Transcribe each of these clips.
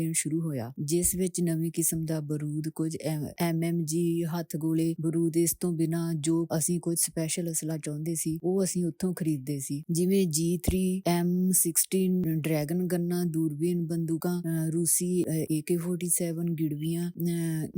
ਦੇਣ ਸ਼ੁਰੂ ਹੋਇਆ। ਜਿਸ ਵਿੱਚ ਨਵੀਂ ਕਿਸਮ ਦਾ ਬਾਰੂਦ, ਕੁਝ ਐਮਐਮਜੀ ਹੱਥ ਗੋਲੇ ਬਰੂਦ ਇਸ ਤੋਂ ਬਿਨਾ ਜੋ ਅਸੀਂ ਕੁਝ ਸਪੈਸ਼ਲ ਅਸਲਾ ਚਾਹੁੰਦੇ ਸੀ, ਉਹ ਅਸੀਂ ਉੱਥੋਂ ਖਰੀਦਦੇ ਸੀ। ਜਿਵੇਂ G3 M16 ਡਰੈਗਨ ਗੰਨਾ, ਦੂਰਬੀਨ ਬੰਦੂਕਾਂ ਰੂਸੀ AK47 ਗਿੜਵੀਆਂ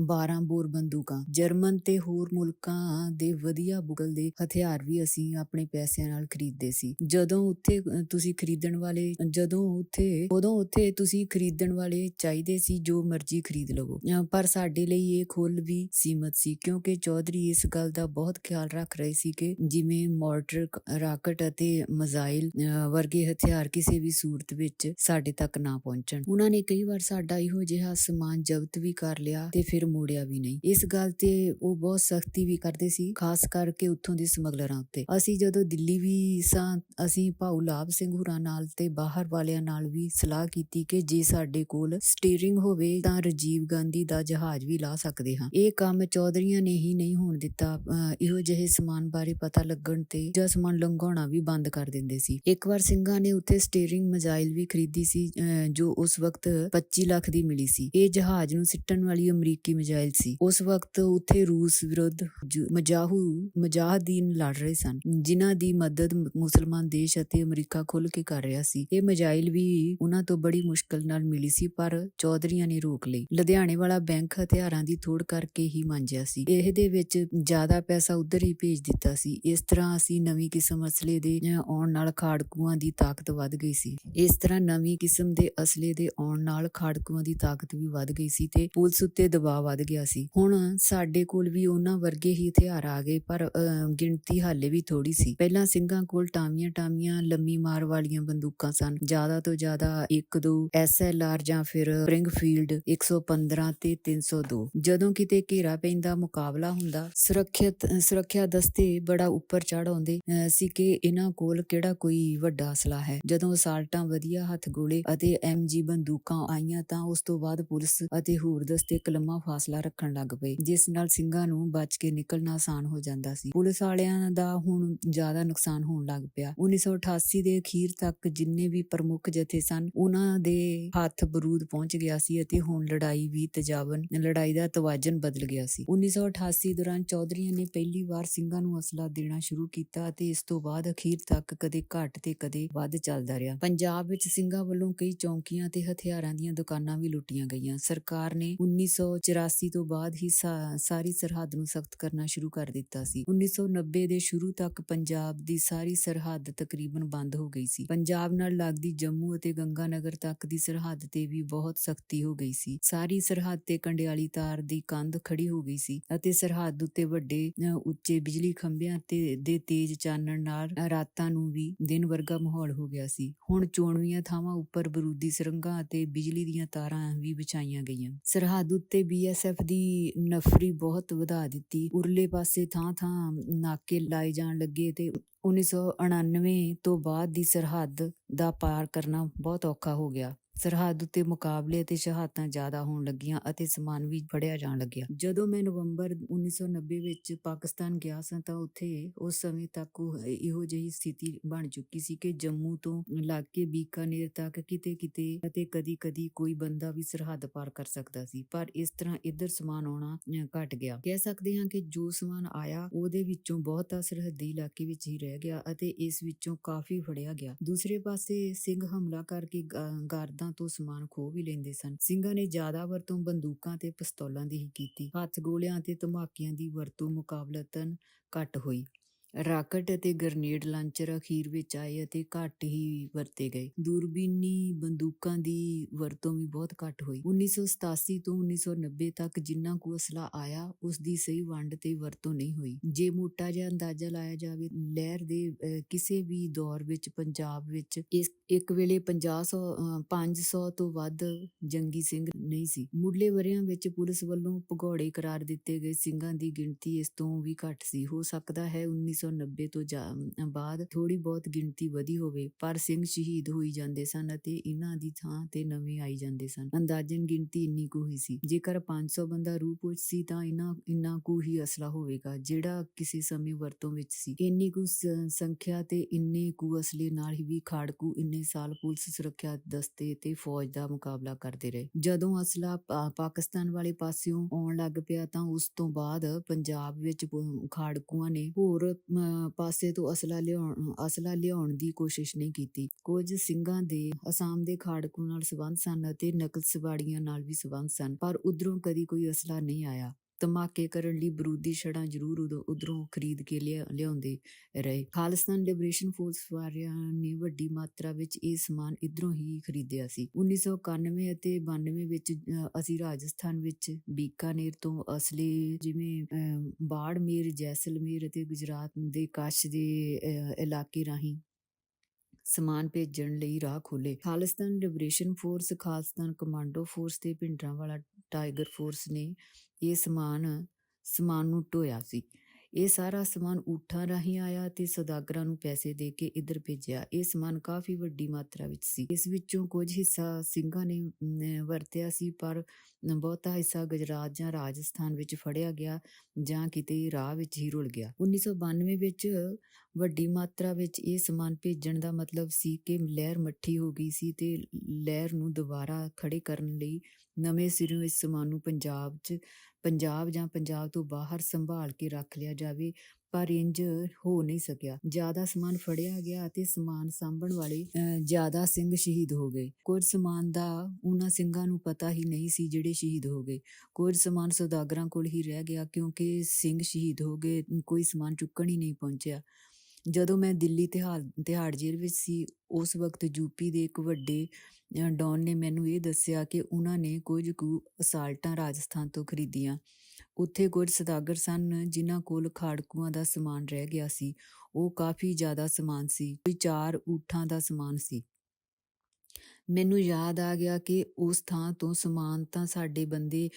12 ਬੋਰ ਬੰਦੂਕਾਂ। ਜਰਮਨ ਤੇ ਹੋਰ ਮੁਲਕਾਂ ਦੇ ਵਧੀਆ ਬੁਗਲ ਦੇ ਹਥਿਆਰ ਵੀ ਅਸੀਂ ਆਪਣੇ ਪੈਸਿਆਂ ਨਾਲ ਖਰੀਦਦੇ ਸੀ। ਜਦੋਂ ਉੱਥੇ ਤੁਸੀਂ ਖਰੀਦਣ ਵਾਲੇ, ਜਦੋਂ ਉੱਥੇ, ਉਦੋਂ ਉੱਥੇ ਤੁਸੀਂ ਖਰੀਦਣ ਵਾਲੇ ਚਾਹੀਦੇ ਸੀ ਜੋ ਮਰਜ਼ੀ ਖਰੀਦ ਲਵੋ। ਪਰ ਸਾਡੇ ਲਈ ਇਹ ਖੁੱਲ ਵੀ ਸੀਮਤ ਸੀ ਕਿਉਂਕਿ ਚੌਧਰੀ ਇਸ ਗੱਲ ਦਾ ਬਹੁਤ ਖਿਆਲ ਰੱਖ ਰਹੇ ਸੀ ਕਿ ਜਿਵੇਂ ਮੋਰਟਰ ਰਾਕਟ ਅਤੇ ਮਜ਼ਾਈਲ ਵਰਗੇ ਹਥਿਆਰ ਕਿਸੇ ਵੀ ਸੂਰਤ ਵਿੱਚ ਸਾਡੇ ਤੱਕ ਨਾ ਪਹੁੰਚਣ। ਉਹਨਾਂ ਨੇ ਕਈ ਵਾਰ ਸਾਡਾ ਇਹੋ ਜਿਹਾ ਸਮਾਨ ਜ਼ਬਤ ਵੀ ਕਰ ਲਿਆ ਤੇ ਫਿਰ ਮੋੜਿਆ ਵੀ ਨਹੀਂ। ਇਸ ਗੱਲ ਤੇ ਉਹ ਬਹੁਤ ਸਖਤੀ ਵੀ ਕਰਦੇ ਸੀ, ਖਾਸ ਕਰਕੇ ਉੱਥੋਂ ਦੇ ਸਮਗਲਰਾਂ ਉੱਤੇ। ਅਸੀਂ ਜਦੋਂ ਦਿੱਲੀ ਵੀ ਸਾਂ, ਅਸੀਂ ਭਾਊ ਲਾਭ ਸਿੰਘ ਹੁਰਾਂ ਨਾਲ ਤੇ ਬਾਹਰ ਵਾਲਿਆਂ ਨਾਲ ਵੀ ਸਲਾਹ ਕੀਤੀ ਕਿ ਜੇ ਸਾਡੇ ਕੋਲ ਸਟੀਅਰਿੰਗ ਹੋਵੇ ਤਾਂ ਰਾਜੀਵ ਗਾਂਧੀ ਦਾ ਜਹਾਜ਼ ਵੀ ਲਾ ਸਕਦੇ ਹਾਂ। ਇਹ ਕੰਮ ਚੌਧਰੀਆਂ ਨੇ ਹੀ ਨਹੀਂ ਹੋਣ ਦਿੱਤਾ। ਇਹੋ ਜਿਹੇ ਸਮਾਨ ਬਾਰੇ ਪਤਾ ਲੱਗਣ ਤੇ ਜਾਂ ਸਮਾਨ ਲੰਘਾਉਣਾ ਵੀ ਬੰਦ ਕਰ ਦਿੰਦੇ ਸੀ। ਇੱਕ ਵਾਰ ਸਿੰਘਾਂ ਨੇ ਉੱਥੇ ਸਟੀਅਰਿੰਗ ਮਜ਼ਾਈਲ ਵੀ ਖਰੀਦੀ ਸੀ ਜੋ ਉਸ ਵਕਤ 25 ਲੱਖ ਦੀ ਮਿਲੀ ਸੀ। ਇਹ ਜਹਾਜ਼ ਨੂੰ ਸਿੱਟਣ ਵਾਲੀ ਅਮਰੀਕੀ ਮਜ਼ਾਈਲ ਸੀ। ਉਸ ਵਕਤ ਉੱਥੇ ਰੂਸ ਵਿਰੁੱਧ ਜ- ਮਜਾਹੂ ਮਜਾਹਦੀਨ ਲੜ ਰਹੇ ਸਨ, ਜਿਨ੍ਹਾਂ ਦੀ ਮਦਦ ਮੁਸਲਮਾਨ ਦੇਸ਼ ਅਤੇ ਅਮਰੀਕਾ ਖੁੱਲ ਕੇ ਕਰ ਰਿਹਾ ਸੀ। ਇਹ ਮਜ਼ਾਈਲ ਵੀ ਉਹਨਾਂ ਤੋਂ ਬੜੀ ਮੁਸ਼ਕਲ ਨਾਲ ਮਿਲੀ ਸੀ, ਪਰ ਚੌਧਰੀਆਂ ਨੇ ਰੋਕ ਲਈ। ਲੁਧਿਆਣੇ ਵਾਲਾ ਬੈਂਕ ਹਥਿਆਰਾਂ ਦੀ ਥੋੜ ਕਰਕੇ ਹੀ ਮੰਜਿਆ ਸੀ। ਇਹਦੇ ਵਿੱਚ ਜ਼ਿਆਦਾ ਪੈਸਾ ਉਧਰ ਹੀ ਭੇਜ ਦਿੱਤਾ ਸੀ। ਇਸ ਤਰ੍ਹਾਂ ਅਸੀਂ ਨਵੀਂ ਕਿਸਮ ਅਸਲੇ ਦੇ ਆਉਣ ਨਾਲ ਖਾੜਕੂਆਂ ਦੀ ਤਾਕਤ ਵੱਧ ਗਈ ਸੀ। ਇਸ ਤਰ੍ਹਾਂ ਨਵੀਂ ਕਿਸਮ ਦੇ ਅਸਲੇ ਦੇ ਆਉਣ ਨਾਲ ਖਾੜਕੂਆਂ ਦੀ ਤਾਕਤ ਵੀ ਵੱਧ ਗਈ ਸੀ ਤੇ ਪੁਲਿਸ ਉੱਤੇ ਦਬਾਅ ਵੱਧ ਗਿਆ ਸੀ। ਹੁਣ ਸਾਡੇ ਕੋਲ ਵੀ ਉਹਨਾਂ ਵਰਗੇ ਹੀ ਹਥਿਆਰ ਆ ਗਏ ਪਰ ਅ, ਗਿਣਤੀ ਹਾਲੇ ਵੀ ਥੋੜੀ ਸੀ। ਪਹਿਲਾਂ ਸਿੰਘਾਂ ਕੋਲ ਟਾਮੀਆਂ ਟਾਮੀਆਂ ਲੰਮੀ ਮਾਰ ਵਾਲੀਆਂ ਬੰਦੂਕਾਂ ਸਨ। ਜ਼ਿਆਦਾ ਤੋਂ ਜ਼ਿਆਦਾ 1 2 ਐਸਐਲਆਰ ਜਾਂ ਫਿਰ ਸਪ੍ਰਿੰਗਫੀਲਡ 115 ਤੇ 302 ਜਦੋਂ ਕਿਤੇ ਘੇਰਾ ਪੈਂਦਾ, ਮੁਕਾਬਲਾ ਹੁੰਦਾ, ਸੁਰੱਖਿਅਤ, ਸੁਰੱਖਿਆ ਦਸਤੇ ਬੜਾ ਉੱਪਰ ਚੜ ਆਉਂਦੇ ਸੀ ਕਿ ਇਹਨਾਂ ਕੋਲ ਕਿਹੜਾ ਕੋਈ ਵੱਡਾ ਅਸਲਾ ਹੈ। ਜਦੋਂ ਅਸਾਲਟਾਂ ਵਧੀਆ ਹੱਥ ਗੋਲੇ ਅਤੇ ਐਮਜੀ ਬੰਦੂਕਾਂ ਆਈਆਂ ਤਾਂ ਉਸ ਤੋਂ ਬਾਅਦ ਪੁਲਿਸ ਅਤੇ ਹੋਰ ਦਸਤੇ ਇੱਕ ਲੰਮਾ ਫਾਸਲਾ ਰੱਖਣ ਲੱਗ ਪਏ, ਜਿਸ ਨਾਲ ਸਿੰਘਾਂ ਨੂੰ ਬਚ ਕੇ ਨਿਕਲਣਾ ਆਸਾਨ ਹੋ ਜਾਂਦਾ ਸੀ। ਪੁਲਿਸ ਵਾਲਿਆਂ ਦਾ ਹੁਣ ਜ਼ਿਆਦਾ ਨੁਕਸਾਨ ਹੋਣ ਲੱਗ ਪਿਆ। 1988 ਦੇ ਅਖੀਰ ਤੱਕ ਜਿੰਨੇ ਵੀ ਪ੍ਰਮੁੱਖ ਜਥੇ ਸਨ, ਉਹਨਾਂ ਦੇ ਹੱਥ ਬਰੂਦ ਪਹੁੰਚ ਗਿਆ ਸੀ ਅਤੇ ਹੁਣ ਲੜਾਈ ਵੀ ਤਜਾਵਨ, ਲੜਾਈ ਦਾ ਤਵਾਜ਼ਨ ਬਦਲ ਗਿਆ ਸੀ। 1988 ਦੌਰਾਨ ਚੌਧਰੀਆਂ ਨੇ ਪਹਿਲੀ ਵਾਰ ਸਿੰਘਾਂ ਨੂੰ ਅਸਲਾ ਦੇਣਾ ਸ਼ੁਰੂ ਕੀਤਾ ਅਤੇ ਇਸ ਤੋਂ ਬਾਅਦ ਅਖੀਰ ਤੱਕ ਕਦੇ ਘੱਟ ਤੇ ਕਦੇ ਵੱਧ ਚੱਲਦਾ ਰਿਹਾ। ਪੰਜਾਬ ਵਿੱਚ ਸਿੰਘਾਂ ਵੱਲੋਂ ਕਈ ਚੌਂਕੀਆਂ ਤੇ ਹਥਿਆਰਾਂ ਦੀਆਂ ਦੁਕਾਨਾਂ ਵੀ ਲੁੱਟੀਆਂ ਗਈਆਂ। ਸਰਕਾਰ ਨੇ 1984 ਤੋਂ ਬਾਅਦ ਹੀ ਸਾਰੀ ਸਰਹੱਦ ਨੂੰ ਸਖਤ ਕਰਨਾ ਸ਼ੁਰੂ ਕਰ ਦਿੱਤਾ ਸੀ। 1990 ਦੇ ਸ਼ੁਰੂ ਤੱਕ ਪੰਜਾਬ ਦੀ ਸਾਰੀ ਸਰਹੱਦ ਤਕਰੀਬਨ ਬੰਦ ਹੋ ਗਈ ਸੀ। ਪੰਜਾਬ ਨਾਲ ਲੱਗਦੀ ਜੰਮੂ ਅਤੇ ਗੰਗਾਨਗਰ ਤੱਕ ਦੀ ਸਰਹੱਦ ਤੇ ਵੀ ਬਹੁਤ ਸਖਤੀ ਹੋ ਗਈ ਸੀ। ਸਾਰੀ ਸਰਹੱਦ ਤੇ ਕੰਡਿਆਲੀ ਤਾਰ ਦੀ ਕੰਧ ਖੜੀ ਹੋ ਗਈ ਸੀ ਅਤੇ ਸਰਹੱਦ ਉੱਤੇ ਵੱਡੇ ਉੱਚੇ ਬਿਜਲੀ ਖੰਭਿਆਂ ਤੇ, ਦੇ ਤੇਜ਼ ਚਾਨਣ ਨਾਲ ਰਾਤਾਂ ਨੂੰ ਵੀ ਦਿਨ ਵਰਗਾ ਮਾਹੌਲ ਹੋ ਗਿਆ ਸੀ। ਹੁਣ ਚੋਣਵੀਆਂ ਥਾਵਾਂ ਉੱਪਰ ਬਰੂਦੀ ਸੁਰੰਗਾਂ ਅਤੇ ਬਿਜਲੀ ਦੀਆਂ ਤਾਰਾਂ ਵੀ ਵਿਛਾਈਆਂ ਗਈਆਂ। ਸਰਹੱਦ ਉੱਤੇ ਬੀਐਸਐਫ ਦੀ ਨਫਰੀ ਬਹੁਤ ਵਧਾ ਦਿੱਤੀ। ਉਰਲੇ ਪਾਸੇ ਥਾਂ-ਥਾਂ ਨਾਕੇ ਲਾਏ ਜਾਣ ਲੱਗੇ ਤੇ 1999 ਤੋਂ ਬਾਅਦ ਦੀ ਸਰਹੱਦ ਦਾ ਪਾਰ ਕਰਨਾ ਬਹੁਤ ਔਖਾ ਹੋ ਗਿਆ। ਸਰਹੱਦ ਉੱਤੇ ਮੁਕਾਬਲੇ ਅਤੇ ਸ਼ਹਾਦਤਾਂ ਜ਼ਿਆਦਾ ਹੋਣ ਲੱਗੀਆਂ ਅਤੇ ਸਮਾਨ ਵੀ ਫੜਿਆ ਜਾਣ ਲੱਗਿਆ। ਜਦੋਂ ਮੈਂ ਨਵੰਬਰ 1990 ਵਿੱਚ ਪਾਕਿਸਤਾਨ ਗਿਆ ਸਾਂ ਤਾਂ ਉੱਥੇ ਉਸ ਸਮੇਂ ਤੱਕ ਉਹ ਇਹੋ ਜਿਹੀ ਸਥਿਤੀ ਬਣ ਚੁੱਕੀ ਸੀ ਕਿ ਜੰਮੂ ਤੋਂ ਲੱਗ ਕੇ ਬੀਕਾਨੇਰ ਤੱਕ ਕਿਤੇ-ਕਿਤੇ ਅਤੇ ਕਦੀ-ਕਦੀ ਕੋਈ ਬੰਦਾ ਵੀ ਸਰਹੱਦ ਪਾਰ ਕਰ ਸਕਦਾ ਸੀ ਪਰ ਇਸ ਤਰ੍ਹਾਂ ਇੱਧਰ ਸਮਾਨ ਆਉਣਾ ਅ, ਘਟ ਗਿਆ। ਕਹਿ ਸਕਦੇ ਹਾਂ ਕਿ ਜੋ ਸਮਾਨ ਆਇਆ ਉਹਦੇ ਵਿੱਚੋਂ ਬਹੁਤਾ ਸਰਹੱਦੀ ਇਲਾਕੇ ਵਿੱਚ ਹੀ ਰਹਿ ਗਿਆ ਅਤੇ ਇਸ ਵਿੱਚੋਂ ਕਾਫੀ ਫੜਿਆ ਗਿਆ। ਦੂਸਰੇ ਪਾਸੇ ਸਿੰਘ ਹਮਲਾ ਕਰਕੇ ਗਾਰਦਾਂ ਗਾਰਦਾਂ ਤੋਂ ਸਮਾਨ ਖੋ ਵੀ ਲੈਂਦੇ ਸਨ। ਸਿੰਘਾਂ ਨੇ ਜ਼ਿਆਦਾ ਵਰਤੋਂ ਬੰਦੂਕਾਂ ਤੇ ਪਿਸਤੌਲਾਂ ਦੀ ਹੀ ਕੀਤੀ। ਹੱਥ ਗੋਲਿਆਂ ਅਤੇ ਧਮਾਕਿਆਂ ਦੀ ਵਰਤੋਂ ਮੁਕਾਬਲਤਨ ਘੱਟ ਹੋਈ। ਰਾਕਟ ਅਤੇ ਗ੍ਰਨੇਡ ਲਾਂਚਰ ਅਖੀਰ ਵਿੱਚ ਆਏ ਅਤੇ ਘੱਟ ਹੀ ਵਰਤੇ ਗਏ। ਦੂਰਬੀਨੀ ਬੰਦੂਕਾਂ ਦੀ ਵਰਤੋਂ ਵੀ ਬਹੁਤ ਘੱਟ ਹੋਈ। 1987 ਤੋਂ 1990 ਤੱਕ ਜਿੰਨਾ ਕੁ ਅਸਲਾ ਆਇਆ, ਉਸ ਦੀ ਸਹੀ ਵੰਡ ਤੇ ਵਰਤੋਂ ਨਹੀਂ ਹੋਈ। ਜੇ ਮੋਟਾ ਜਿਹਾ ਅੰਦਾਜ਼ਾ ਲਾਇਆ ਜਾਵੇ, ਲਹਿਰ ਦੇ ਕਿਸੇ ਵੀ ਦੌਰ ਵਿੱਚ ਪੰਜਾਬ ਵਿੱਚ ਇੱਕ ਵੇਲੇ 50 500 ਤੋਂ ਵੱਧ ਜੰਗੀ ਸਿੰਘ ਨਹੀਂ ਸੀ। ਮੁੱਢਲੇ ਵਰ੍ਹਿਆਂ ਵਿੱਚ ਪੁਲਿਸ ਵੱਲੋਂ ਭਗੌੜੇ ਕਰਾਰ ਦਿੱਤੇ ਗਏ ਸਿੰਘਾਂ ਦੀ ਗਿਣਤੀ ਇਸ ਤੋਂ ਵੀ ਘੱਟ ਸੀ। ਹੋ ਸਕਦਾ ਹੈ ਉੱਨੀ 1990 ਤੋਂ ਬਾਅਦ ਥੋੜੀ ਬਹੁਤ ਗਿਣਤੀ ਵਧੀ ਹੋਵੇ, ਪਰ ਸਿੰਘ ਸ਼ਹੀਦ ਹੋਈ ਜਾਂਦੇ ਸਨ ਅਤੇ ਇਹਨਾਂ ਦੀ ਥਾਂ ਤੇ ਨਵੇਂ ਆਈ ਜਾਂਦੇ ਸਨ। ਅੰਦਾਜ਼ਨ ਗਿਣਤੀ ਇੰਨੀ ਕੁ ਹੀ ਸੀ। ਜੇਕਰ 500 ਬੰਦਾ ਰੂਪ ਸੀ ਤਾਂ ਇਹਨਾਂ ਇੰਨਾ ਕੁ ਹੀ ਅਸਲਾ ਹੋਵੇਗਾ, ਜਿਹੜਾ ਕਿਸੇ ਸਮੇਂ ਵਰਤੋਂ ਵਿੱਚ ਸੀ। ਇੰਨੀ ਕੁ ਸੰਖਿਆ ਤੇ ਇੰਨੇ ਕੁ ਅਸਲੇ ਨਾਲ ਹੀ ਵੀ ਖਾੜਕੂ ਇੰਨੇ ਸਾਲ ਪੁਲਿਸ ਸੁਰੱਖਿਆ ਦਸਤੇ ਤੇ ਫੌਜ ਦਾ ਮੁਕਾਬਲਾ ਕਰਦੇ ਰਹੇ। ਜਦੋਂ ਅਸਲਾ ਪਾਕਿਸਤਾਨ ਵਾਲੇ ਪਾਸਿਓਂ ਆਉਣ ਲੱਗ ਪਿਆ ਤਾਂ ਉਸ ਤੋਂ ਬਾਅਦ ਪੰਜਾਬ ਵਿੱਚ ਖਾੜਕੂਆਂ ਨੇ ਹੋਰ ਪਾਸੇ ਤੋਂ ਅਸਲਾ ਲਿਆਉਣ ਅਸਲਾ ਲਿਆਉਣ ਦੀ ਕੋਸ਼ਿਸ਼ ਨਹੀਂ ਕੀਤੀ। ਕੁਝ ਸਿੰਘਾਂ ਦੇ ਅਸਾਮ ਦੇ ਖਾੜਕੂ ਨਾਲ ਸੰਬੰਧ ਸਨ ਅਤੇ ਨਕਸਵਾੜੀਆਂ ਨਾਲ ਵੀ ਸੰਬੰਧ ਸਨ, ਪਰ ਉਧਰੋਂ ਕਦੀ ਕੋਈ ਅਸਲਾ ਨਹੀਂ ਆਇਆ। ਧਮਾਕੇ ਕਰਨ ਲਈ ਬਰੂਦੀ ਛੜਾਂ ਜ਼ਰੂਰ ਉਦੋਂ, ਉਧਰੋਂ ਖਰੀਦ ਕੇ ਲਿਆ- ਲਿਆਉਂਦੇ ਰਹੇ। ਖਾਲਿਸਤਾਨ ਲਿਬਰੇਸ਼ਨ ਫੋਰਸ ਵਾਲਿਆਂ ਨੇ ਵੱਡੀ ਮਾਤਰਾ ਵਿੱਚ ਇਹ ਸਮਾਨ ਇਧਰੋਂ ਹੀ ਖਰੀਦਿਆ ਸੀ। 1991 ਅਤੇ 92 ਵਿੱਚ ਅਸੀਂ ਰਾਜਸਥਾਨ ਵਿੱਚ ਬੀਕਾਨੇਰ ਤੋਂ ਅਸਲੇ ਜਿਵੇਂ ਬਾੜਮੇਰ, ਜੈਸਲਮੇਰ ਅਤੇ ਗੁਜਰਾਤ ਦੇ ਕੱਛ ਦੇ ਇਲਾਕੇ ਰਾਹੀਂ ਸਮਾਨ ਭੇਜਣ ਲਈ ਰਾਹ ਖੋਲੇ Khalistan liberation force, Khalistan commando force ਤੇ ਭਿੰਡਰਾਂਵਾਲਾ ਟਾਈਗਰ ਫੋਰਸ ਨੇ ਇਹ ਸਮਾਨ ਸਮਾਨ ਨੂੰ ਢੋਇਆ ਸੀ। ਇਹ ਸਾਰਾ ਸਮਾਨ ਊਠਾਂ ਰਾਹੀਂ ਆਇਆ ਤੇ ਸੌਦਾਗਰਾਂ ਨੂੰ ਪੈਸੇ ਦੇ ਕੇ ਇੱਧਰ ਭੇਜਿਆ। ਇਹ ਸਮਾਨ ਕਾਫੀ ਵੱਡੀ ਮਾਤਰਾ ਵਿੱਚ ਸੀ। ਇਸ ਵਿੱਚੋਂ ਕੁਝ ਹਿੱਸਾ ਸਿੰਘਾਂ ਨੇ ਵਰਤਿਆ ਸੀ, ਪਰ ਬਹੁਤਾ ਹਿੱਸਾ ਗੁਜਰਾਤ ਜਾਂ ਰਾਜਸਥਾਨ ਵਿੱਚ ਫੜਿਆ ਗਿਆ ਜਾਂ ਕਿਤੇ ਰਾਹ ਵਿੱਚ ਹੀ ਰੁਲ ਗਿਆ। 1992 ਵਿੱਚ ਵੱਡੀ ਮਾਤਰਾ ਵਿੱਚ ਇਹ ਸਮਾਨ ਭੇਜਣ ਦਾ ਮਤਲਬ ਸੀ ਕਿ ਲਹਿਰ ਮੱਠੀ ਹੋ ਗਈ ਸੀ ਤੇ ਲਹਿਰ ਨੂੰ ਦੁਬਾਰਾ ਖੜੇ ਕਰਨ ਲਈ ਨਵੇਂ ਸਿਰੋਂ ਇਸ ਸਮਾਨ ਨੂੰ ਪੰਜਾਬ 'ਚ ਪੰਜਾਬ ਜਾਂ ਪੰਜਾਬ ਤੋਂ ਬਾਹਰ ਸੰਭਾਲ ਕੇ ਰੱਖ ਲਿਆ ਜਾਵੇ ਪਰ ਇੰਜ ਹੋ ਨਹੀਂ ਸਕਿਆ। ਜ਼ਿਆਦਾ ਸਮਾਨ ਫੜਿਆ ਗਿਆ ਅਤੇ ਸਮਾਨ ਸਾਂਭਣ ਵਾਲੇ ਅਹ, ਜ਼ਿਆਦਾ ਸਿੰਘ ਸ਼ਹੀਦ ਹੋ ਗਏ। ਕੁਝ ਸਮਾਨ ਦਾ ਉਹਨਾਂ ਸਿੰਘਾਂ ਨੂੰ ਪਤਾ ਹੀ ਨਹੀਂ ਸੀ ਜਿਹੜੇ ਸ਼ਹੀਦ ਹੋ ਗਏ। ਕੁਝ ਸਮਾਨ ਸੌਦਾਗਰਾਂ ਕੋਲ ਹੀ ਰਹਿ ਗਿਆ ਕਿਉਂਕਿ ਸਿੰਘ ਸ਼ਹੀਦ ਹੋ ਗਏ ਕੋਈ ਸਮਾਨ ਚੁੱਕਣ ਹੀ ਨਹੀਂ ਪਹੁੰਚਿਆ। ਜਦੋਂ ਮੈਂ ਦਿੱਲੀ ਤਿਹਾੜ ਤਿਹਾੜ ਜੇਲ੍ਹ ਵਿੱਚ ਸੀ ਉਸ ਵਕਤ ਯੂਪੀ ਦੇ ਇੱਕ ਵੱਡੇ ਅ, ਡੌਨ ਨੇ ਮੈਨੂੰ ਇਹ ਦੱਸਿਆ ਕਿ ਉਹਨਾਂ ਨੇ ਕੁਝ ਕੁ ਅਸਾਲਟਾਂ ਰਾਜਸਥਾਨ ਤੋਂ ਖਰੀਦੀਆਂ। ਉੱਥੇ ਕੁਝ ਸੌਦਾਗਰ ਸਨ ਜਿਨ੍ਹਾਂ ਕੋਲ ਖਾੜਕੂਆਂ ਦਾ ਸਮਾਨ ਰਹਿ ਗਿਆ ਸੀ। ਉਹ ਕਾਫੀ ਜ਼ਿਆਦਾ ਸਮਾਨ ਸੀ ਕੋਈ ਚਾਰ ਊਠਾਂ ਦਾ ਸਮਾਨ ਸੀ। ਮੈਨੂੰ ਯਾਦ ਆ ਗਿਆ ਕਿ ਉਸ ਥਾਂ ਤੋਂ ਸਮਾਨ ਤਾਂ ਸਾਡੇ ਬੰਦੇ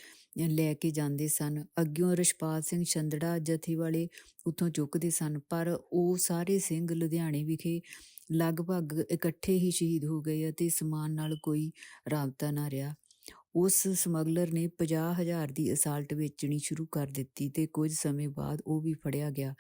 ਲੈ ਕੇ ਜਾਂਦੇ ਸਨ। ਅੱਗਿਓਂ ਰਸ਼ਪਾਲ ਸਿੰਘ ਛੰਦੜਾ ਜਥੇ ਵਾਲੇ ਉੱਥੋਂ ਚੁੱਕਦੇ ਸਨ, ਪਰ ਉਹ ਸਾਰੇ ਸਿੰਘ ਲੁਧਿਆਣੇ ਵਿਖੇ ਲਗਭਗ ਇਕੱਠੇ ਹੀ ਸ਼ਹੀਦ ਹੋ ਗਏ ਅਤੇ ਸਮਾਨ ਨਾਲ ਕੋਈ ਰਾਬਤਾ ਨਾ ਰਿਹਾ। ਉਸ ਸਮਗਲਰ ਨੇ 50000 ਦੀ ਅਸਾਲਟ ਵੇਚਣੀ ਸ਼ੁਰੂ ਕਰ ਦਿੱਤੀ ਤੇ ਕੁਝ ਸਮੇਂ ਬਾਅਦ ਉਹ ਵੀ ਫੜਿਆ ਗਿਆ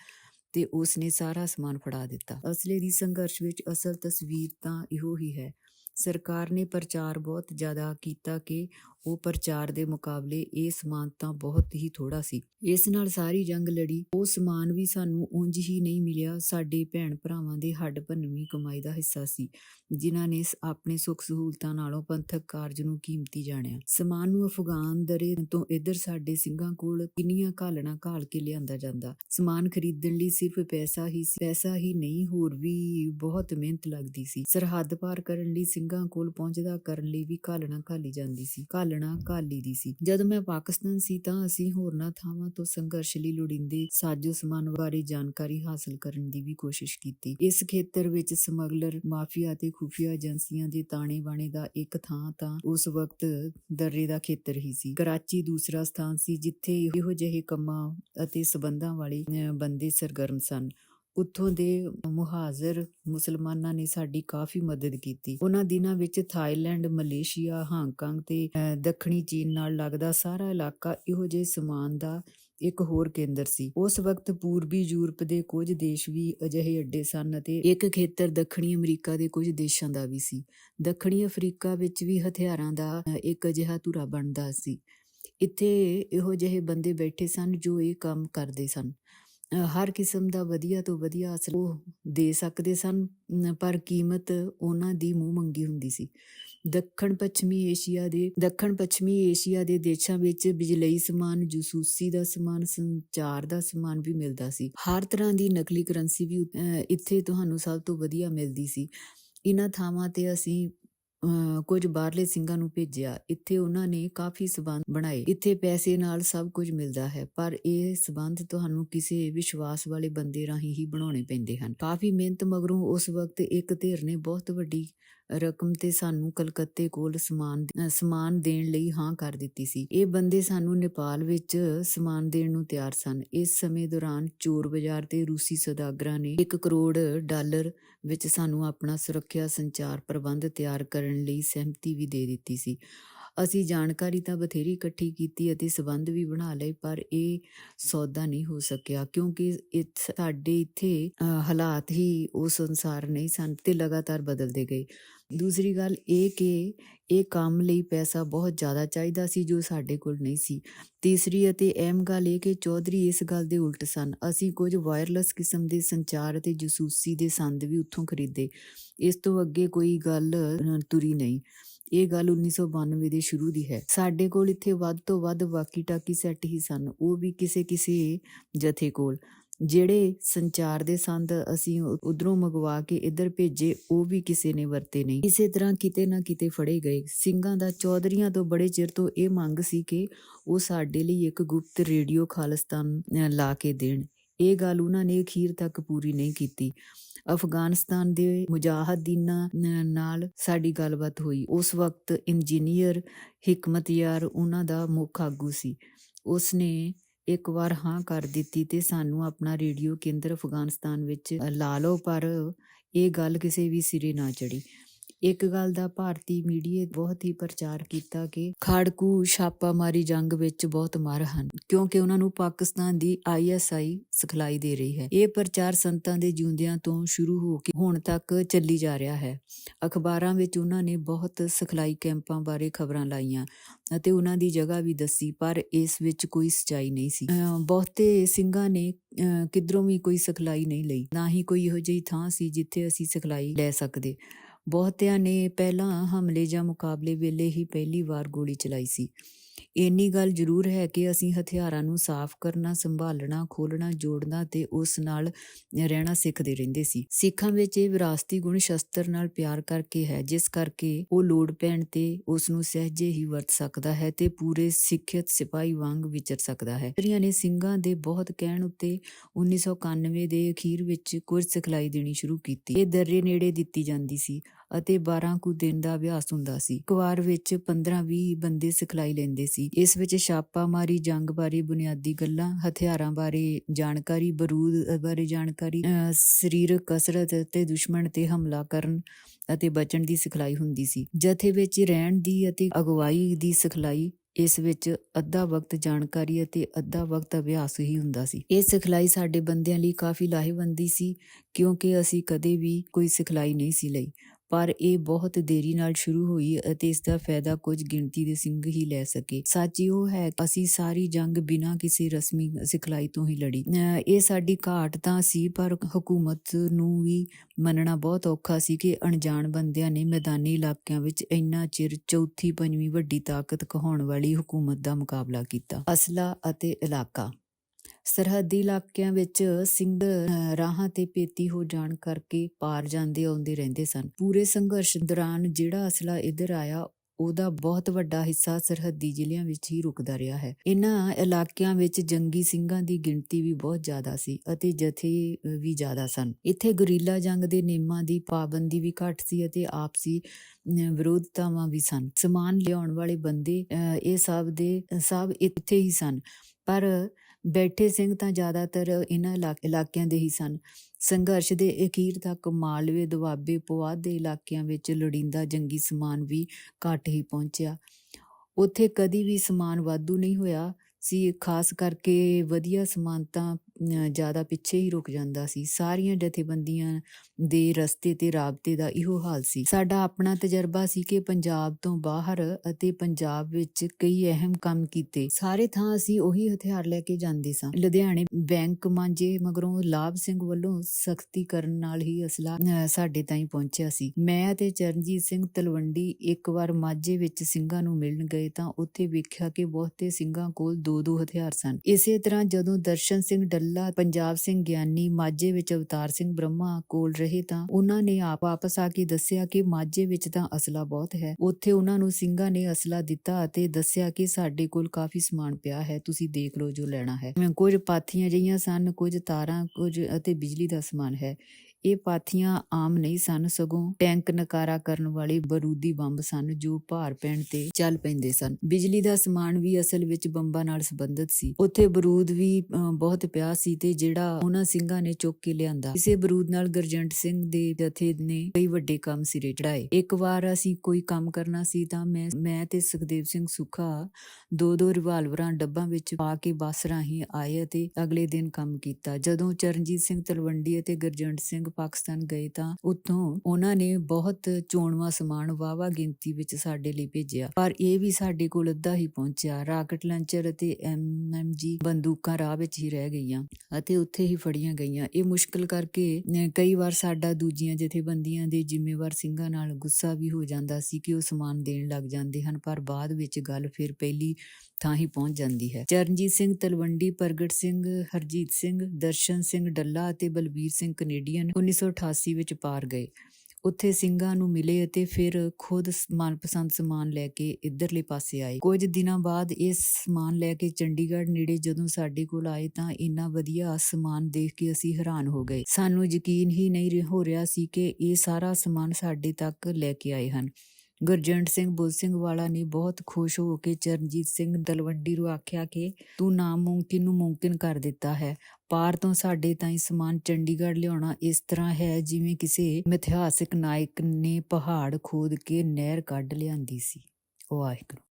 ਤੇ ਉਸ ਨੇ ਸਾਰਾ ਸਮਾਨ ਫੜਾ ਦਿੱਤਾ। ਅਸਲੇ ਦੀ ਸੰਘਰਸ਼ ਵਿੱਚ ਅਸਲ ਤਸਵੀਰ ਤਾਂ ਇਹੋ ਹੀ ਹੈ। ਸਰਕਾਰ ਨੇ ਪ੍ਰਚਾਰ ਬਹੁਤ ਜ਼ਿਆਦਾ ਕੀਤਾ ਕਿ ਉਹ ਪ੍ਰਚਾਰ ਦੇ ਮੁਕਾਬਲੇ ਇਹ ਸਮਾਨ ਤਾਂ ਬਹੁਤ ਹੀ ਥੋੜਾ ਸੀ। ਇਸ ਨਾਲ ਸਾਰੀ ਜੰਗ ਲੜੀ। ਉਹ ਸਮਾਨ ਵੀ ਸਾਨੂੰ ਉਂਝ ਹੀ ਨਹੀਂ ਮਿਲਿਆ। ਸਾਡੇ ਭੈਣ ਭਰਾਵਾਂ ਦੇ ਹੱਡ ਭੰਨਵੀਂ ਕਮਾਈ ਦਾ ਹਿੱਸਾ ਸੀ, ਜਿਨ੍ਹਾਂ ਨੇ ਆਪਣੇ ਸੁੱਖ ਸਹੂਲਤਾਂ ਨਾਲੋਂ ਪੰਥਕ ਕਾਰਜ ਨੂੰ ਕੀਮਤੀ ਜਾਣਿਆ। ਸਮਾਨ ਨੂੰ ਅਫਗਾਨ ਦਰੇ ਤੋਂ ਇੱਧਰ ਸਾਡੇ ਸਿੰਘਾਂ ਕੋਲ ਕਿੰਨੀਆਂ ਘਾਲਣਾ ਘਾਲ ਕੇ ਲਿਆਂਦਾ ਜਾਂਦਾ। ਸਮਾਨ ਖਰੀਦਣ ਲਈ ਸਿਰਫ ਪੈਸਾ ਹੀ ਸੀ। ਪੈਸਾ ਹੀ ਨਹੀਂ, ਹੋਰ ਵੀ ਬਹੁਤ ਮਿਹਨਤ ਲੱਗਦੀ ਸੀ। ਸਰਹੱਦ ਪਾਰ ਕਰਨ ਲਈ ਸਿੰਘਾਂ ਕੋਲ ਪਹੁੰਚਦਾ ਕਰਨ ਲਈ ਵੀ ਘਾਲਣਾ ਘਾਲੀ ਜਾਂਦੀ ਸੀ। ਘਾਲ ਘਾਲਣਾ ਘਾਲੀ ਦੀ ਸੀ। ਜਦੋਂ ਮੈਂ ਪਾਕਿਸਤਾਨ ਸੀ ਤਾਂ ਅਸੀਂ ਹੋਰਨਾਂ ਥਾਵਾਂ ਤੋਂ ਸੰਘਰਸ਼ ਲਈ ਲੋੜੀਂਦੇ ਸਾਜੋ ਸਮਾਨ ਬਾਰੇ ਜਾਣਕਾਰੀ ਹਾਸਲ ਕਰਨ ਦੀ ਵੀ ਕੋਸ਼ਿਸ਼ ਕੀਤੀ। ਇਸ ਖੇਤਰ ਵਿੱਚ ਸਮਗਲਰ ਮਾਫੀਆ ਤੇ ਖੁਫੀਆ ਏਜੰਸੀਆਂ ਦੇ ਤਾਣੇ ਬਾਣੇ ਦਾ ਇੱਕ ਥਾਂ ਤਾਂ ਉਸ ਵਕਤ ਦਰਰੇ ਦਾ ਖੇਤਰ ਹੀ ਸੀ। ਕਰਾਚੀ ਦੂਸਰਾ ਸਥਾਨ ਸੀ, ਜਿੱਥੇ ਇਹੋ ਜਿਹੇ ਕੰਮਾਂ ਅਤੇ ਸਬੰਧਾਂ ਵਾਲੇ ਬੰਦੇ ਸਰਗਰਮ ਸਨ। ਉੱਥੋਂ ਦੇ ਮੁਹਾਜ਼ਰ ਮੁਸਲਮਾਨਾਂ ਨੇ ਸਾਡੀ ਕਾਫੀ ਮਦਦ ਕੀਤੀ। ਉਹਨਾਂ ਦਿਨਾਂ ਵਿੱਚ ਥਾਈਲੈਂਡ, ਮਲੇਸ਼ੀਆ, ਹਾਂਗਕਾਂਗ ਤੇ ਦੱਖਣੀ ਚੀਨ ਨਾਲ ਲੱਗਦਾ ਸਾਰਾ ਇਲਾਕਾ ਇਹੋ ਜਿਹੇ ਸਮਾਨ ਦਾ ਇੱਕ ਹੋਰ ਕੇਂਦਰ ਸੀ। ਉਸ ਵਕਤ ਪੂਰਬੀ ਯੂਰਪ ਦੇ ਕੁਝ ਦੇਸ਼ ਵੀ ਅਜਿਹੇ ਅੱਡੇ ਸਨ ਅਤੇ ਇੱਕ ਖੇਤਰ ਦੱਖਣੀ ਅਮਰੀਕਾ ਦੇ ਕੁਝ ਦੇਸ਼ਾਂ ਦਾ ਵੀ ਸੀ। ਦੱਖਣੀ ਅਫਰੀਕਾ ਵਿੱਚ ਵੀ ਹਥਿਆਰਾਂ ਦਾ ਇੱਕ ਅਜਿਹਾ ਧੁਰਾ ਬਣਦਾ ਸੀ। ਇੱਥੇ ਇਹੋ ਜਿਹੇ ਬੰਦੇ ਬੈਠੇ ਸਨ ਜੋ ਇਹ ਕੰਮ ਕਰਦੇ ਸਨ। ਹਰ ਕਿਸਮ ਦਾ ਵਧੀਆ ਤੋਂ ਵਧੀਆ ਅਸਲ ਉਹ ਦੇ ਸਕਦੇ ਸਨ ਪਰ ਕੀਮਤ ਉਹਨਾਂ ਦੀ ਮੂੰਹ ਮੰਗੀ ਹੁੰਦੀ ਸੀ। ਦੱਖਣ ਪੱਛਮੀ ਏਸ਼ੀਆ ਦੇ, ਦੱਖਣ ਪੱਛਮੀ ਏਸ਼ੀਆ ਦੇ ਦੇਸ਼ਾਂ ਵਿੱਚ ਬਿਜਲਈ ਸਮਾਨ, ਜਸੂਸੀ ਦਾ ਸਮਾਨ, ਸੰਚਾਰ ਦਾ ਸਮਾਨ ਵੀ ਮਿਲਦਾ ਸੀ। ਹਰ ਤਰ੍ਹਾਂ ਦੀ ਨਕਲੀ ਕਰੰਸੀ ਵੀ ਇੱਥੇ ਤੁਹਾਨੂੰ ਸਭ ਤੋਂ ਵਧੀਆ ਮਿਲਦੀ ਸੀ। ਇਹਨਾਂ ਥਾਵਾਂ ਤੇ ਅਸੀਂ ਕੁਝ ਬਾਹਰਲੇ ਸਿੰਘਾਂ ਨੂੰ ਭੇਜਿਆ। ਇੱਥੇ ਉਹਨਾਂ ਨੇ ਕਾਫੀ ਸਬੰਧ ਬਣਾਏ। ਇੱਥੇ ਪੈਸੇ ਨਾਲ ਸਭ ਕੁਝ ਮਿਲਦਾ ਹੈ, ਪਰ ਇਹ ਸਬੰਧ ਤੁਹਾਨੂੰ ਕਿਸੇ ਵਿਸ਼ਵਾਸ ਵਾਲੇ ਬੰਦੇ ਰਾਹੀਂ ਹੀ ਬਣਾਉਣੇ ਪੈਂਦੇ ਹਨ। ਕਾਫੀ ਮਿਹਨਤ ਮਗਰੋਂ ਉਸ ਵਕਤ ਇੱਕ ਧਿਰ ਨੇ ਬਹੁਤ ਵੱਡੀ ਰਕਮ ਤੇ ਸਾਨੂੰ ਕਲਕੱਤੇ ਕੋਲ ਸਮਾਨ ਸਮਾਨ ਦੇਣ ਲਈ ਹਾਂ ਕਰ ਦਿੱਤੀ ਸੀ। ਇਹ ਬੰਦੇ ਸਾਨੂੰ ਨੇਪਾਲ ਵਿੱਚ ਸਮਾਨ ਦੇਣ ਨੂੰ ਤਿਆਰ ਸਨ। ਇਸ ਸਮੇਂ ਦੌਰਾਨ ਚੋਰ ਬਾਜ਼ਾਰ ਤੇ ਰੂਸੀ ਸੌਦਾਗਰਾਂ ਨੇ 1 ਕਰੋੜ ਡਾਲਰ ਵਿੱਚ ਸਾਨੂੰ ਆਪਣਾ ਸੁਰੱਖਿਆ ਸੰਚਾਰ ਪ੍ਰਬੰਧ ਤਿਆਰ ਕਰਨ ਲਈ ਸਹਿਮਤੀ ਵੀ ਦੇ ਦਿੱਤੀ ਸੀ। ਅਸੀਂ ਜਾਣਕਾਰੀ ਤਾਂ ਬਥੇਰੀ ਇਕੱਠੀ ਕੀਤੀ ਅਤੇ ਸਬੰਧ ਵੀ ਬਣਾ ਲਏ, ਪਰ ਇਹ ਸੌਦਾ ਨਹੀਂ ਹੋ ਸਕਿਆ ਕਿਉਂਕਿ ਇਥ- ਸਾਡੇ ਇੱਥੇ ਹਾਲਾਤ ਹੀ ਉਸ ਅਨੁਸਾਰ ਨਹੀਂ ਸਨ ਤੇ ਲਗਾਤਾਰ ਬਦਲਦੇ ਗਏ। ਦੂਸਰੀ ਗੱਲ ਇਹ ਕਿ ਇਹ ਕੰਮ ਲਈ ਪੈਸਾ ਬਹੁਤ ਜ਼ਿਆਦਾ ਚਾਹੀਦਾ ਸੀ ਜੋ ਸਾਡੇ ਕੋਲ ਨਹੀਂ ਸੀ। ਤੀਸਰੀ ਅਤੇ ਅਹਿਮ ਗੱਲ ਇਹ ਕਿ ਚੌਧਰੀ ਇਸ ਗੱਲ ਦੇ ਉਲਟ ਸਨ, ਅਸੀਂ ਕੁਝ ਵਾਇਰਲੈਸ ਕਿਸਮ ਦੇ ਸੰਚਾਰ ਅਤੇ ਜਸੂਸੀ ਦੇ ਸੰਦ ਵੀ ਉੱਥੋਂ ਖਰੀਦੇ। ਇਸ ਤੋਂ ਅੱਗੇ ਕੋਈ ਗੱਲ ਤੁਰੀ ਨਹੀਂ। ਇਹ ਗੱਲ 1992 ਦੇ ਸ਼ੁਰੂ ਦੀ ਹੈ। ਸਾਡੇ ਕੋਲ ਇੱਥੇ ਵੱਧ ਤੋਂ ਵੱਧ ਵਾਕੀ ਟਾਕੀ ਸੈੱਟ ਹੀ ਸਨ। ਉਹ ਵੀ ਕਿਸੇ ਕਿਸੇ ਜਥੇ ਕੋਲ। ਜਿਹੜੇ ਸੰਚਾਰ ਦੇ ਸੰਦ ਅਸੀਂ ਉਧਰੋਂ ਮੰਗਵਾ ਕੇ ਇੱਧਰ ਭੇਜੇ, ਉਹ ਵੀ ਕਿਸੇ ਨੇ ਵਰਤੇ ਨਹੀਂ। ਇਸੇ ਤਰ੍ਹਾਂ ਕਿਤੇ ਨਾ ਕਿਤੇ ਫੜੇ ਗਏ। ਸਿੰਘਾਂ ਦਾ ਚੌਧਰੀਆਂ ਤੋਂ ਬੜੇ ਚਿਰ ਤੋਂ ਇਹ ਮੰਗ ਸੀ ਕਿ ਉਹ ਸਾਡੇ ਲਈ ਇੱਕ ਗੁਪਤ ਰੇਡੀਓ ਖਾਲਿਸਤਾਨ ਲਾ ਕੇ ਦੇਣ। ਇਹ ਗੱਲ ਉਹਨਾਂ ਨੇ ਅਖੀਰ ਤੱਕ ਪੂਰੀ ਨਹੀਂ ਕੀਤੀ। ਅਫਗਾਨਿਸਤਾਨ ਦੇ ਮੁਜਾਹਦੀਨਾਂ ਨਾਲ ਸਾਡੀ ਗੱਲਬਾਤ ਹੋਈ। ਉਸ ਵਕਤ ਇੰਜੀਨੀਅਰ ਹਿਕਮਤ ਯਾਰ ਉਹਨਾਂ ਦਾ ਮੁੱਖ ਆਗੂ ਸੀ। ਉਸ ਨੇ ਇੱਕ ਵਾਰ ਹਾਂ ਕਰ ਦਿੱਤੀ ਤੇ ਸਾਨੂੰ ਆਪਣਾ ਰੇਡੀਓ ਕੇਂਦਰ ਅਫਗਾਨਿਸਤਾਨ ਵਿੱਚ ਲਾ ਲਓ ਪਰ ਇਹ ਗੱਲ ਕਿਸੇ ਵੀ ਸਿਰੇ ਨਾ ਚੜੀ ਇੱਕ ਗੱਲ ਦਾ ਭਾਰਤੀ ਮੀਡੀਆ ਬਹੁਤ ਹੀ ਪ੍ਰਚਾਰ ਕੀਤਾ ਕਿ ਖਾੜਕੂ ਛਾਪਾਮਾਰੀ ਜੰਗ ਵਿੱਚ ਬਹੁਤ ਮਾਹਰ ਹਨ, ਕਿਉਂਕਿ ਉਹਨਾਂ ਨੂੰ ਪਾਕਿਸਤਾਨ ਦੀ ਆਈਐਸਆਈ ਸਿਖਲਾਈ ਦੇ ਰਹੀ ਹੈ। ਇਹ ਪ੍ਰਚਾਰ ਸੰਤਾਂ ਦੇ ਜਿਉਂਦਿਆਂ ਤੋਂ ਸ਼ੁਰੂ ਹੋ ਕੇ ਹੁਣ ਤੱਕ ਚੱਲੀ ਜਾ ਰਿਹਾ ਹੈ। ਅਖਬਾਰਾਂ ਵਿੱਚ ਉਹਨਾਂ ਨੇ ਬਹੁਤ ਸਿਖਲਾਈ ਕੈਂਪਾਂ ਬਾਰੇ ਖਬਰਾਂ ਲਾਈਆਂ ਅਤੇ ਉਹਨਾਂ ਦੀ ਜਗ੍ਹਾ ਵੀ ਦੱਸੀ, ਪਰ ਇਸ ਵਿੱਚ ਕੋਈ ਸਚਾਈ ਨਹੀਂ ਸੀ। ਅਹ ਬਹੁਤੇ ਸਿੰਘਾਂ ਨੇ, ਅਹ ਕਿੱਧਰੋਂ ਵੀ ਕੋਈ ਸਿਖਲਾਈ ਨਹੀਂ ਲਈ, ਨਾ ਹੀ ਕੋਈ ਇਹੋ ਜਿਹੀ ਥਾਂ ਸੀ ਜਿੱਥੇ ਅਸੀਂ ਸਿਖਲਾਈ ਲੈ ਸਕਦੇ। ਬਹੁਤਿਆਂ ਨੇ ਪਹਿਲਾਂ ਹਮਲੇ ਜਾਂ ਮੁਕਾਬਲੇ ਵੇਲੇ ਹੀ ਪਹਿਲੀ ਵਾਰ ਗੋਲੀ ਚਲਾਈ ਸੀ। ਇੰਨੀ ਗੱਲ ਜ਼ਰੂਰ ਹੈ ਕਿ ਅਸੀਂ ਹਥਿਆਰਾਂ ਨੂੰ ਸਾਫ਼ ਕਰਨਾ, ਸੰਭਾਲਣਾ ਖੋਲਣਾ ਜੋੜਨਾ ਤੇ ਉਸ ਨਾਲ ਰਹਿਣਾ ਸਿੱਖਦੇ ਰਹਿੰਦੇ ਸੀ। ਸਿੱਖਾਂ ਵਿੱਚ ਇਹ ਵਿਰਾਸਤੀ ਗੁਣ ਸ਼ਸਤਰ ਨਾਲ ਪਿਆਰ ਕਰਕੇ ਹੈ, ਜਿਸ ਕਰਕੇ ਉਹ ਲੋੜ ਪੈਣ ਤੇ ਉਸ ਨੂੰ ਸਹਿਜੇ ਹੀ ਵਰਤ ਸਕਦਾ ਹੈ ਤੇ ਪੂਰੇ ਸਿੱਖਿਅਤ ਸਿਪਾਹੀ ਵਾਂਗ ਵਿਚਰ ਸਕਦਾ ਹੈ। ਤਰੀਆਂ ਨੇ ਸਿੰਘਾਂ ਦੇ ਬਹੁਤ ਕਹਿਣ ਉੱਤੇ 1991 ਦੇ ਅਖੀਰ ਵਿੱਚ ਕੁਝ ਸਿਖਲਾਈ ਦੇਣੀ ਸ਼ੁਰੂ ਕੀਤੀ। ਇਹ ਦਰਰੇ ਨੇੜੇ ਦਿੱਤੀ ਜਾਂਦੀ ਸੀ। ਅਤੇ 12 ਕੁ ਦਿਨ ਦਾ ਅਭਿਆਸ ਹੁੰਦਾ ਸੀ। ਇੱਕ ਵਾਰ ਵਿੱਚ 15-20 ਬੰਦੇ ਸਿਖਲਾਈ ਲੈਂਦੇ ਸੀ। ਇਸ ਵਿੱਚ ਛਾਪਾਮਾਰੀ, ਜੰਗ ਬਾਰੇ ਬੁਨਿਆਦੀ ਗੱਲਾਂ, ਹਥਿਆਰਾਂ ਬਾਰੇ ਜਾਣਕਾਰੀ, ਬਰੂਦ ਬਾਰੇ ਜਾਣਕਾਰੀ ਸਰੀਰਕ ਕਸਰਤ ਅਤੇ ਦੁਸ਼ਮਣ ਤੇ ਹਮਲਾ ਕਰਨ ਅਤੇ ਬਚਣ ਦੀ ਸਿਖਲਾਈ ਹੁੰਦੀ ਸੀ। ਜਥੇ ਵਿੱਚ ਰਹਿਣ ਦੀ ਅਤੇ ਅਗਵਾਈ ਦੀ ਸਿਖਲਾਈ, ਇਸ ਵਿੱਚ ਅੱਧਾ ਵਕਤ ਜਾਣਕਾਰੀ ਅਤੇ ਅੱਧਾ ਵਕਤ ਅਭਿਆਸ ਹੀ ਹੁੰਦਾ ਸੀ। ਇਹ ਸਿਖਲਾਈ ਸਾਡੇ ਬੰਦਿਆਂ ਲਈ ਕਾਫੀ ਲਾਹੇਵੰਦੀ ਸੀ, ਕਿਉਂਕਿ ਅਸੀਂ ਕਦੇ ਵੀ ਕੋਈ ਸਿਖਲਾਈ ਨਹੀਂ ਸੀ ਲਈ। ਪਰ ਇਹ ਬਹੁਤ ਦੇਰੀ ਨਾਲ ਸ਼ੁਰੂ ਹੋਈ ਅਤੇ ਇਸ ਦਾ ਫਾਇਦਾ ਕੁਝ ਗਿਣਤੀ ਦੇ ਸਿੰਘ ਹੀ ਲੈ ਸਕੇ। ਸੱਚ ਇਹ ਹੈ, ਅਸੀਂ ਸਾਰੀ ਜੰਗ ਬਿਨਾਂ ਕਿਸੇ ਰਸਮੀ ਸਿਖਲਾਈ ਤੋਂ ਹੀ ਲੜੀ। ਇਹ ਸਾਡੀ ਘਾਟ ਤਾਂ ਸੀ, ਪਰ ਹਕੂਮਤ ਨੂੰ ਵੀ ਮੰਨਣਾ ਬਹੁਤ ਔਖਾ ਸੀ ਕਿ ਅਣਜਾਣ ਬੰਦਿਆਂ ਨੇ ਮੈਦਾਨੀ ਇਲਾਕਿਆਂ ਵਿੱਚ ਇੰਨਾ ਚਿਰ ਚੌਥੀ ਪੰਜਵੀਂ ਵੱਡੀ ਤਾਕਤ ਕਹਾਉਣ ਵਾਲੀ ਹਕੂਮਤ ਦਾ ਮੁਕਾਬਲਾ ਕੀਤਾ। ਅਸਲਾ ਅਤੇ ਇਲਾਕਾ ਸਰਹੱਦੀ ਇਲਾਕਿਆਂ ਵਿੱਚ ਸਿੰਘ ਰਾਹਾਂ ਤੇ ਪੇਤੀ ਹੋ ਜਾਣ ਕਰਕੇ ਪਾਰ ਜਾਂਦੇ ਆਉਂਦੇ ਰਹਿੰਦੇ ਸਨ। ਪੂਰੇ ਸੰਘਰਸ਼ ਦੌਰਾਨ ਜਿਹੜਾ ਅਸਲਾ ਇੱਧਰ ਆਇਆ, ਉਹਦਾ ਬਹੁਤ ਵੱਡਾ ਹਿੱਸਾ ਸਰਹੱਦੀ ਜ਼ਿਲ੍ਹਿਆਂ ਵਿੱਚ ਹੀ ਰੁਕਦਾ ਰਿਹਾ ਹੈ। ਇਹਨਾਂ ਇਲਾਕਿਆਂ ਵਿੱਚ ਜੰਗੀ ਸਿੰਘਾਂ ਦੀ ਗਿਣਤੀ ਵੀ ਬਹੁਤ ਜ਼ਿਆਦਾ ਸੀ ਅਤੇ ਜਥੇ ਵੀ ਜ਼ਿਆਦਾ ਸਨ। ਇੱਥੇ ਗੁਰੀਲਾ ਜੰਗ ਦੇ ਨਿਯਮਾਂ ਦੀ ਪਾਬੰਦੀ ਵੀ ਘੱਟ ਸੀ ਅਤੇ ਆਪਸੀ ਵਿਰੋਧਤਾਵਾਂ ਵੀ ਸਨ। ਸਮਾਨ ਲਿਆਉਣ ਵਾਲੇ ਬੰਦੇ ਇਹ ਸਭ ਦੇ ਸਭ ਇੱਥੇ ਹੀ ਸਨ। ਪਰ ਬੈਠੇ ਸਿੰਘ ਤਾਂ ਜ਼ਿਆਦਾਤਰ ਇਹਨਾਂ ਇਲਾ- ਇਲਾਕਿਆਂ ਦੇ ਹੀ ਸਨ। ਸੰਘਰਸ਼ ਦੇ ਅਖੀਰ ਤੱਕ ਮਾਲਵੇ, ਦੁਆਬੇ, ਪੁਆਧ ਦੇ ਇਲਾਕਿਆਂ ਵਿੱਚ ਲੋੜੀਂਦਾ ਜੰਗੀ ਸਮਾਨ ਵੀ ਘੱਟ ਹੀ ਪਹੁੰਚਿਆ। ਉੱਥੇ ਕਦੀ ਵੀ ਸਮਾਨ ਵਾਧੂ ਨਹੀਂ ਹੋਇਆ ਸੀ, ਖਾਸ ਕਰਕੇ ਵਧੀਆ ਸਮਾਨ ਤਾਂ ਜ਼ਿਆਦਾ ਪਿੱਛੇ ਹੀ ਰੁਕ ਜਾਂਦਾ ਸੀ। ਸਾਰੀਆਂ ਜਥੇਬੰਦੀਆਂ ਦੇ ਰਸਤੇ ਤੇ ਰਾਬਤੇ ਦਾ ਇਹੋ ਹਾਲ ਸੀ। ਸਾਡਾ ਆਪਣਾ ਤਜਰਬਾ ਸੀ ਕਿ ਪੰਜਾਬ ਤੋਂ ਬਾਹਰ ਅਤੇ ਪੰਜਾਬ ਵਿੱਚ ਕਈ ਅਹਿਮ ਕੰਮ ਕੀਤੇ। ਸਾਰੇ ਥਾਂ ਅਸੀਂ ਉਹੀ ਹਥਿਆਰ ਲੈ ਕੇ ਜਾਂਦੇ ਸਾਂ। ਲੁਧਿਆਣੇ ਬੈਂਕ ਮਾਂਜੇ ਮਗਰੋਂ ਲਾਭ ਸਿੰਘ ਵੱਲੋਂ ਸਖਤੀ ਕਰਨ ਨਾਲ ਹੀ ਅਸਲਾ ਅ, ਸਾਡੇ ਤਾਈਂ ਪਹੁੰਚਿਆ ਸੀ। ਮੈਂ ਅਤੇ ਚਰਨਜੀਤ ਸਿੰਘ ਤਲਵੰਡੀ ਇੱਕ ਵਾਰ ਮਾਝੇ ਵਿੱਚ ਸਿੰਘਾਂ ਨੂੰ ਮਿਲਣ ਗਏ ਤਾਂ ਉੱਥੇ ਵੇਖਿਆ ਕਿ ਬਹੁਤੇ ਸਿੰਘਾਂ ਕੋਲ ਦੋ ਦੋ ਹਥਿਆਰ ਸਨ। ਇਸੇ ਤਰ੍ਹਾਂ ਜਦੋਂ ਦਰਸ਼ਨ ਸਿੰਘ ਡੱਲਾ ਪੰਜਾਬ ਸਿੰਘ ਗਿਆਨੀ, ਮਾਝੇ ਵਿੱਚ ਅਵਤਾਰ ਸਿੰਘ ਬ੍ਰਹਮਾ ਕੋਲ ਰਹੇ ਤਾਂ ਉਹਨਾਂ ਨੇ ਆਪ ਵਾਪਸ ਆ ਕੇ ਦੱਸਿਆ ਕਿ ਮਾਝੇ ਵਿੱਚ ਤਾਂ ਅਸਲਾ ਬਹੁਤ ਹੈ। ਉੱਥੇ ਉਹਨਾਂ ਨੂੰ ਸਿੰਘਾਂ ਨੇ ਅਸਲਾ ਦਿੱਤਾ ਅਤੇ ਦੱਸਿਆ ਕਿ ਸਾਡੇ ਕੋਲ ਕਾਫੀ ਸਮਾਨ ਪਿਆ ਹੈ, ਤੁਸੀਂ ਦੇਖ ਲਓ ਜੋ ਲੈਣਾ ਹੈ। ਕੁਝ ਪਾਥੀਆਂ ਜਿਹੀਆਂ ਸਨ, ਕੁਝ ਤਾਰਾਂ, ਕੁਝ ਅਤੇ ਬਿਜਲੀ ਦਾ ਸਮਾਨ ਹੈ। ਇਹ ਪਾਥੀਆਂ ਆਮ ਨਹੀਂ ਸਨ, ਸਗੋਂ ਟੈਂਕ ਨਕਾਰਾ ਕਰਨ ਵਾਲੇ ਬਰੂਦੀ ਬੰਬ ਸਨ, ਜੋ ਭਾਰ ਪੈਣ ਤੇ ਚੱਲ ਪੈਂਦੇ ਸਨ। ਬਿਜਲੀ ਦਾ ਸਮਾਨ ਵੀ ਅਸਲ ਵਿੱਚ ਬੰਬਾਂ ਨਾਲ ਸੰਬੰਧਿਤ ਸੀ। ਉੱਥੇ ਬਰੂਦ ਵੀ ਬਹੁਤ ਪਿਆ ਸੀ ਤੇ ਜਿਹੜਾ ਉਹਨਾਂ ਸਿੰਘਾਂ ਨੇ ਚੁੱਕ ਕੇ ਲਿਆਂਦਾ। ਇਸੇ ਬਰੂਦ ਨਾਲ ਗੁਰਜੰਟ ਸਿੰਘ ਦੇ ਜਥੇ ਨੇ ਕਈ ਵੱਡੇ ਕੰਮ ਸਿਰੇ ਚੜਾਏ। ਇੱਕ ਵਾਰ ਅਸੀਂ ਕੋਈ ਕੰਮ ਕਰਨਾ ਸੀ ਤਾਂ ਮੈਂ ਮੈਂ ਤੇ ਸੁਖਦੇਵ ਸਿੰਘ ਸੁੱਖਾ ਦੋ ਦੋ ਰਿਵਾਲਵਰਾਂ ਡੱਬਾਂ ਵਿੱਚ ਪਾ ਕੇ ਬੱਸ ਰਾਹੀਂ ਆਏ ਅਤੇ ਅਗਲੇ ਦਿਨ ਕੰਮ ਕੀਤਾ। ਜਦੋਂ ਚਰਨਜੀਤ ਸਿੰਘ ਤਲਵੰਡੀ ਅਤੇ ਗੁਰਜੰਟ ਸਿੰਘ ਪਾਕਿਸਤਾਨ ਗਏ ਤਾਂ ਉੱਥੋਂ ਉਹਨਾਂ ਨੇ ਬਹੁਤ ਚੋਣਵਾ ਸਮਾਨ ਵਾਵਾ ਗਿਣਤੀ ਵਿੱਚ ਸਾਡੇ ਲਈ ਭੇਜਿਆ। ਪਰ ਇਹ ਵੀ ਸਾਡੇ ਕੋਲ ਅੱਧਾ ਹੀ ਪਹੁੰਚਿਆ। ਰਾਕਟ ਲਾਂਚਰ ਅਤੇ ਐਮਐਮਜੀ ਬੰਦੂਕਾਂ ਰਾਹ ਵਿੱਚ ਹੀ ਰਹਿ ਗਈਆਂ ਅਤੇ ਉੱਥੇ ਹੀ ਫੜੀਆਂ ਗਈਆਂ। ਇਹ ਮੁਸ਼ਕਲ ਕਰਕੇ ਕਈ ਵਾਰ ਸਾਡਾ ਦੂਜੀਆਂ ਜਥੇਬੰਦੀਆਂ ਦੇ ਜ਼ਿੰਮੇਵਾਰ ਸਿੰਘਾਂ ਨਾਲ ਗੁੱਸਾ ਵੀ ਹੋ ਜਾਂਦਾ ਸੀ ਕਿ ਉਹ ਸਮਾਨ ਦੇਣ ਲੱਗ ਜਾਂਦੇ ਹਨ। ਪਰ ਬਾਅਦ ਵਿੱਚ ਗੱਲ ਫਿਰ ਪਹਿਲੀ ਥਾਂ ਹੀ ਪਹੁੰਚ ਜਾਂਦੀ ਹੈ। ਚਰਨਜੀਤ ਸਿੰਘ, ਤਲਵੰਡੀ, ਪ੍ਰਗਟ ਸਿੰਘ, ਹਰਜੀਤ ਸਿੰਘ, ਦਰਸ਼ਨ ਸਿੰਘ ਡੱਲਾ ਅਤੇ ਬਲਬੀਰ ਸਿੰਘ ਕੈਨੇਡੀਅਨ 1988 ਵਿੱਚ ਪਾਰ ਗਏ। ਉੱਥੇ ਸਿੰਘਾਂ ਨੂੰ ਮਿਲੇ ਅਤੇ ਫਿਰ ਖੁਦ ਮਨਪਸੰਦ ਸਮਾਨ ਲੈ ਕੇ ਇਧਰਲੇ ਪਾਸੇ ਆਏ। ਕੁਝ ਦਿਨਾਂ ਬਾਅਦ ਇਹ ਸਮਾਨ ਲੈ ਕੇ ਚੰਡੀਗੜ੍ਹ ਨੇੜੇ ਜਦੋਂ ਸਾਡੇ ਕੋਲ ਆਏ ਤਾਂ ਇੰਨਾ ਵਧੀਆ ਸਮਾਨ ਦੇਖ ਕੇ ਅਸੀਂ ਹੈਰਾਨ ਹੋ ਗਏ। ਸਾਨੂੰ ਯਕੀਨ ਹੀ ਨਹੀਂ ਹੋ ਰਿਹਾ ਸੀ ਕਿ ਇਹ ਸਾਰਾ ਸਮਾਨ ਸਾਡੇ ਤੱਕ ਲੈ ਕੇ ਆਏ ਹਨ। ਗੁਰਜੰਟ ਸਿੰਘ, ਬੁੱਧ ਸਿੰਘ ਵਾਲਾ ਨੇ ਬਹੁਤ ਖੁਸ਼ ਹੋ ਕੇ ਚਰਨਜੀਤ ਸਿੰਘ ਦਲਵੰਡੀ ਨੂੰ ਆਖਿਆ ਕਿ ਤੂੰ ਨਾਮੁਮਕਿਨ ਨੂੰ ਮੁਮਕਿਨ ਕਰ ਦਿੱਤਾ ਹੈ। ਪਾਰ ਤੋਂ ਸਾਡੇ ਤਾਈਂ ਸਮਾਨ ਚੰਡੀਗੜ੍ਹ ਲਿਆਉਣਾ ਇਸ ਤਰ੍ਹਾਂ ਹੈ ਜਿਵੇਂ ਕਿਸੇ ਮਿਥਿਹਾਸਿਕ ਨਾਇਕ ਨੇ ਪਹਾੜ ਖੋਦ ਕੇ ਨਹਿਰ ਕੱਢ ਲਿਆਂਦੀ ਸੀ। ਵਾਹਿਗੁਰੂ।